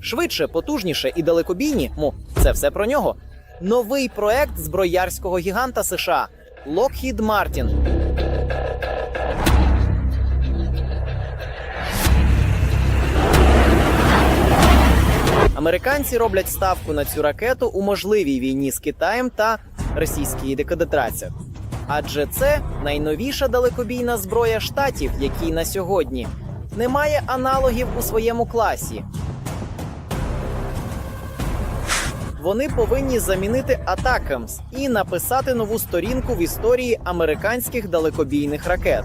Швидше, потужніше і далекобійні. Му, це все про нього. Новий проект зброярського гіганта США Lockheed Martin. Американці роблять ставку на цю ракету у можливій війні з Китаєм та російській декадетрації. Адже це найновіша далекобійна зброя штатів, який на сьогодні не має аналогів у своєму класі. Вони повинні замінити Атакамс і написати нову сторінку в історії американських далекобійних ракет.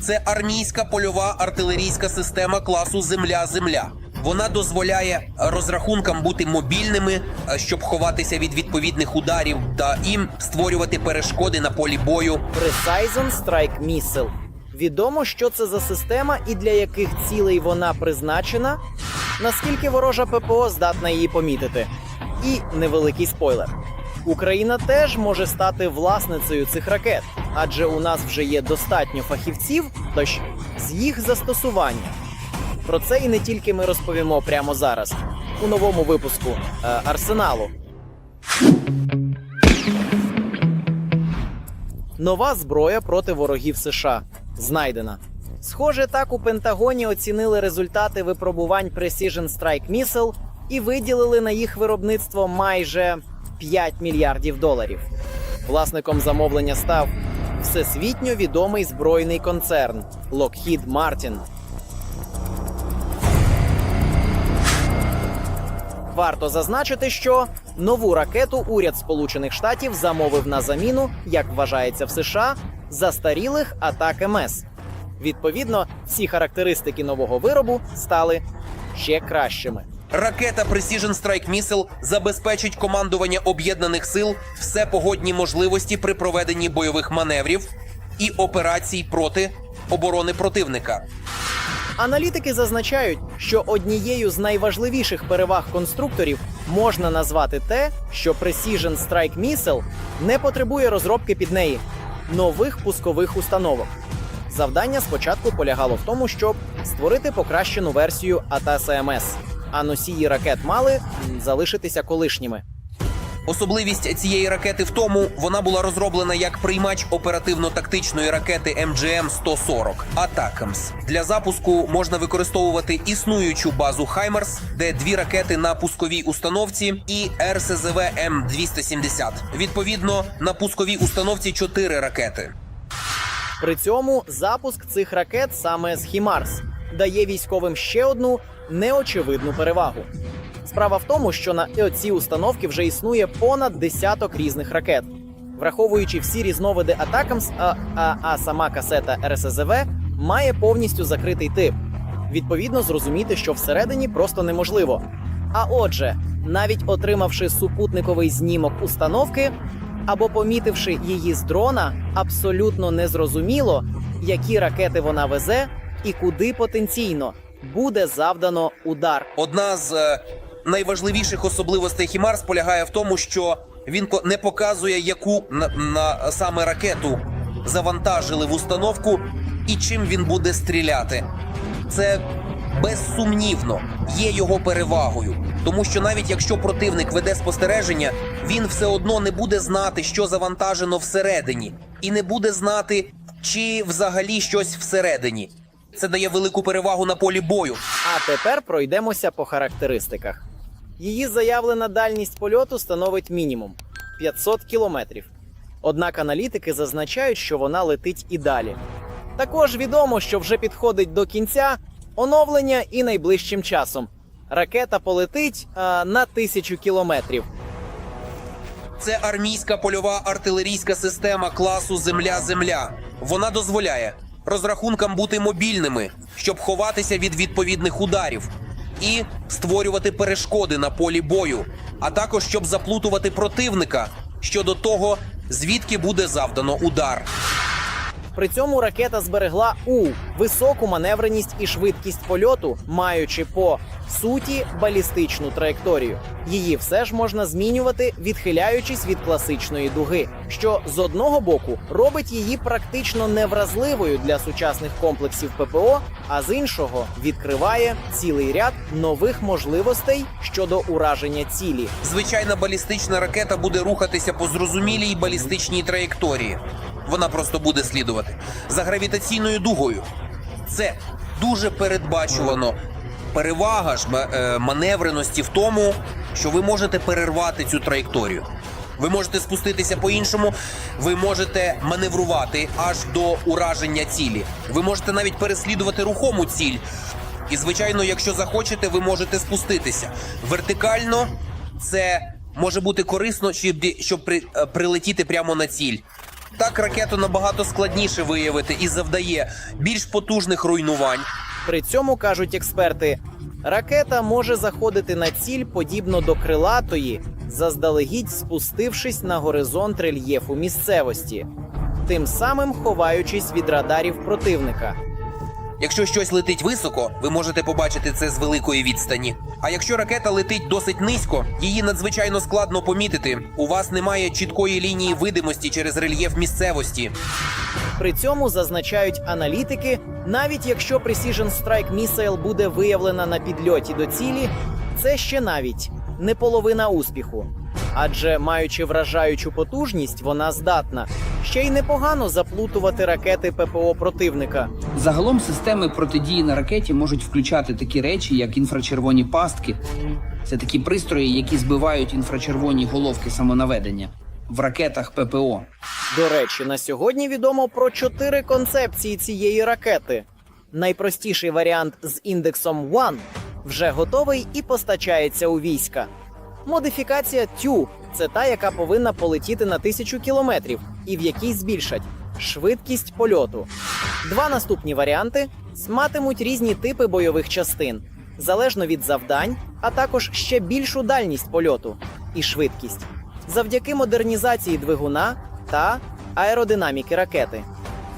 Це армійська польова артилерійська система класу Земля-Земля. Вона дозволяє розрахункам бути мобільними, е, щоб ховатися від відповідних ударів та їм створювати перешкоди на полі бою. Precision Strike Missile. Відомо, що це за система і для яких цілей вона призначена, наскільки ворожа ППО здатна її помітити. І невеликий спойлер. Україна теж може стати власницею цих ракет, адже у нас вже є достатньо фахівців, тож з їх застосування. Про це і не тільки ми розповімо прямо зараз у новому випуску е, Арсеналу. Нова зброя проти ворогів США знайдена. Схоже, так у Пентагоні оцінили результати випробувань Precision Strike Missile і виділили на їх виробництво майже 5 мільярдів доларів. Власником замовлення став всесвітньо відомий збройний концерн Lockheed Martin. Варто зазначити, що нову ракету уряд Сполучених Штатів замовив на заміну, як вважається в США, застарілих атак МС. Відповідно, всі характеристики нового виробу стали ще кращими. Ракета Precision Strike Missile забезпечить командування об'єднаних сил все погодні можливості при проведенні бойових маневрів і операцій проти оборони противника. Аналітики зазначають, що однією з найважливіших переваг конструкторів можна назвати те, що Precision Strike Missile не потребує розробки під неї нових пускових установок. Завдання спочатку полягало в тому, щоб створити покращену версію ATAS МС, а носії ракет мали залишитися колишніми. Особливість цієї ракети в тому, вона була розроблена як приймач оперативно-тактичної ракети МГМ 140 Атакамс. Для запуску можна використовувати існуючу базу Хаймерс, де дві ракети на пусковій установці, і РСЗВ М270. Відповідно, на пусковій установці чотири ракети. При цьому запуск цих ракет саме з Хімарс дає військовим ще одну неочевидну перевагу. Справа в тому, що на ці установки вже існує понад десяток різних ракет. Враховуючи всі різновиди Атакамс, а, а, а сама касета РСЗВ має повністю закритий тип. Відповідно, зрозуміти, що всередині просто неможливо. А отже, навіть отримавши супутниковий знімок установки або помітивши її з дрона, абсолютно незрозуміло, які ракети вона везе і куди потенційно буде завдано удар. Одна з е, найважливіших особливостей Хімарс полягає в тому, що він не показує, яку на, на саме ракету завантажили в установку і чим він буде стріляти. Це безсумнівно є його перевагою, тому що навіть якщо противник веде спостереження, він все одно не буде знати, що завантажено всередині, і не буде знати, чи взагалі щось всередині. Це дає велику перевагу на полі бою. А тепер пройдемося по характеристиках. Її заявлена дальність польоту становить мінімум 500 кілометрів. Однак аналітики зазначають, що вона летить і далі. Також відомо, що вже підходить до кінця оновлення і найближчим часом. Ракета полетить а, на тисячу кілометрів. Це армійська польова артилерійська система класу Земля-Земля. Вона дозволяє розрахункам бути мобільними, щоб ховатися від відповідних ударів і створювати перешкоди на полі бою, а також щоб заплутувати противника щодо того, звідки буде завдано удар. При цьому ракета зберегла у високу маневреність і швидкість польоту, маючи по суті балістичну траєкторію. Її все ж можна змінювати, відхиляючись від класичної дуги, що з одного боку робить її практично невразливою для сучасних комплексів ППО, а з іншого відкриває цілий ряд нових можливостей щодо ураження цілі. Звичайна балістична ракета буде рухатися по зрозумілій балістичній траєкторії. Вона просто буде слідувати за гравітаційною дугою. Це дуже передбачувано. Перевага ж е, маневреності в тому, що ви можете перервати цю траєкторію. Ви можете спуститися по-іншому, ви можете маневрувати аж до ураження цілі. Ви можете навіть переслідувати рухому ціль. І, звичайно, якщо захочете, ви можете спуститися. Вертикально це може бути корисно, щоб, е, прилетіти прямо на ціль. Так ракету набагато складніше виявити і завдає більш потужних руйнувань. При цьому кажуть експерти, ракета може заходити на ціль подібно до крилатої, заздалегідь спустившись на горизонт рельєфу місцевості, тим самим ховаючись від радарів противника. Якщо щось летить високо, ви можете побачити це з великої відстані. А якщо ракета летить досить низько, її надзвичайно складно помітити. У вас немає чіткої лінії видимості через рельєф місцевості. При цьому зазначають аналітики, навіть якщо Precision Strike Missile буде виявлена на підльоті до цілі, це ще навіть не половина успіху. Адже маючи вражаючу потужність, вона здатна ще й непогано заплутувати ракети ППО противника. Загалом системи протидії на ракеті можуть включати такі речі, як інфрачервоні пастки. Це такі пристрої, які збивають інфрачервоні головки самонаведення в ракетах ППО. До речі, на сьогодні відомо про чотири концепції цієї ракети. Найпростіший варіант з індексом One вже готовий і постачається у війська. Модифікація Тю це та, яка повинна полетіти на тисячу кілометрів і в якій збільшать швидкість польоту. Два наступні варіанти матимуть різні типи бойових частин, залежно від завдань, а також ще більшу дальність польоту і швидкість завдяки модернізації двигуна та аеродинаміки ракети.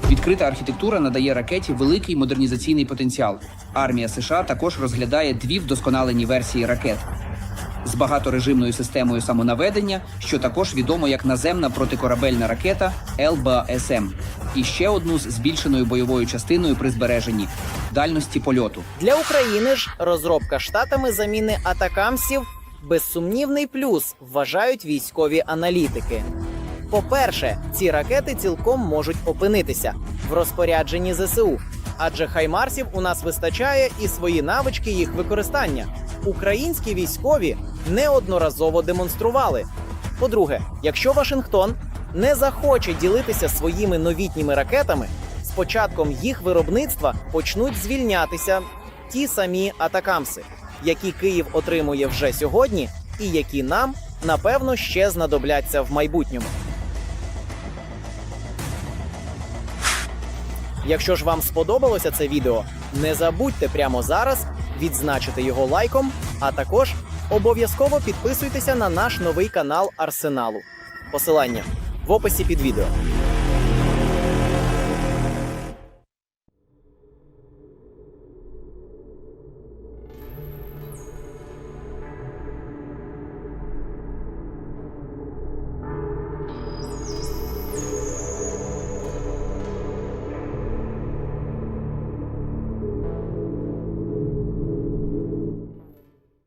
Відкрита архітектура надає ракеті великий модернізаційний потенціал. Армія США також розглядає дві вдосконалені версії ракет з багаторежимною системою самонаведення, що також відомо як наземна протикорабельна ракета ЛБСМ, і ще одну з збільшеною бойовою частиною при збереженні дальності польоту. Для України ж розробка штатами заміни атакамсів безсумнівний плюс, вважають військові аналітики. По-перше, ці ракети цілком можуть опинитися в розпорядженні ЗСУ, адже хаймарсів у нас вистачає і свої навички їх використання. Українські військові неодноразово демонстрували. По-друге, якщо Вашингтон не захоче ділитися своїми новітніми ракетами, з початком їх виробництва почнуть звільнятися ті самі атакамси, які Київ отримує вже сьогодні, і які нам напевно ще знадобляться в майбутньому. Якщо ж вам сподобалося це відео, не забудьте прямо зараз відзначити його лайком, а також обов'язково підписуйтеся на наш новий канал Арсеналу. Посилання в описі під відео.